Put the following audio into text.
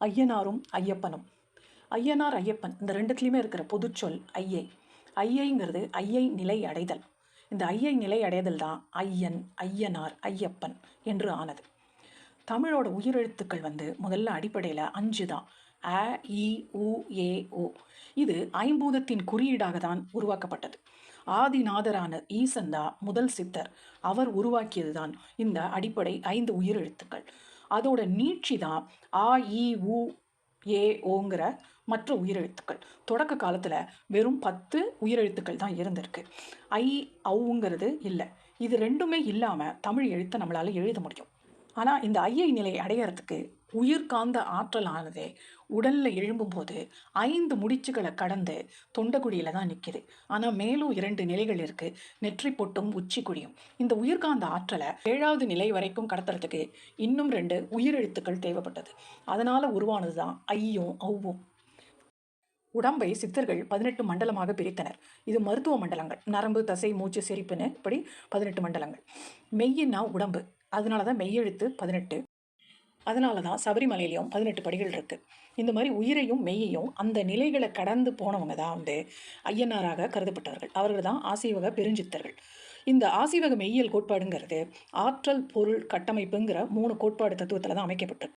ஐயனாரும் ஐயப்பனும். ஐயனார் ஐயப்பன் இந்த ரெண்டுத்துலேயுமே இருக்கிற பொதுச்சொல் ஐயை. ஐயைங்கிறது ஐயை நிலை அடைதல். இந்த ஐயை நிலை அடைதல் தான் ஐயன் ஐயனார் ஐயப்பன் என்று ஆனது. தமிழோட உயிரெழுத்துக்கள் வந்து முதல்ல அடிப்படையில் அஞ்சு தான். அ இ உ ஏ ஓ. இது ஐம்பூதத்தின் குறியீடாக தான் உருவாக்கப்பட்டது. ஆதிநாதரான ஈசன் தான் முதல் சித்தர். அவர் உருவாக்கியது தான் இந்த அடிப்படை ஐந்து உயிரெழுத்துக்கள். அதோட நீட்சி தான் ஆ இ உ ஏ ஓங்கிற மற்ற உயிரெழுத்துக்கள். தொடக்க காலத்தில் வெறும் பத்து உயிரெழுத்துக்கள் தான் இருந்திருக்கு. ஐ ஔங்கிறது இல்லை. இது ரெண்டுமே இல்லாமல் தமிழ் எழுத்தை நம்மளால் எழுத முடியும். ஆனால் இந்த ஐயை நிலை அடையறதுக்கு உயிர்காந்த ஆற்றலானது உடலில் எழும்பும்போது ஐந்து முடிச்சுகளை கடந்து தொண்டக்குடியில் தான் நிற்கிது ஆனால் மேலும் இரண்டு நிலைகள் இருக்குது நெற்றி பொட்டும் உச்சி குடியும். இந்த உயிர்காந்த ஆற்றலை ஏழாவது நிலை வரைக்கும் கடத்துறதுக்கு இன்னும் ரெண்டு உயிரெழுத்துக்கள் தேவைப்பட்டது. அதனால் உருவானது தான் ஐயும் ஔவும். உடம்பை சித்தர்கள் பதினெட்டு மண்டலமாக பிரித்தனர். இது மருத்துவ மண்டலங்கள். நரம்பு தசை மூச்சு செரிப்புன்னு இப்படி பதினெட்டு மண்டலங்கள். மெய்யின்னா உடம்பு. அதனால தான் மெய்யெழுத்து பதினெட்டு. அதனால தான் சபரிமலையிலையும் பதினெட்டு படிகள் இருக்குது இந்த மாதிரி உயிரையும் மெய்யையும் அந்த நிலைகளை கடந்து போனவங்க தான் வந்து ஐயனாராக கருதப்பட்டவர்கள். அவர்கள் தான் ஆசீவக பெருஞ்சித்தர்கள். இந்த ஆசீவக மெய்யியல் கோட்பாடுங்கிறது ஆற்றல் பொருள் கட்டமைப்புங்கிற மூணு கோட்பாடு தத்துவத்தில் தான் அமைக்கப்பட்டிருக்கு.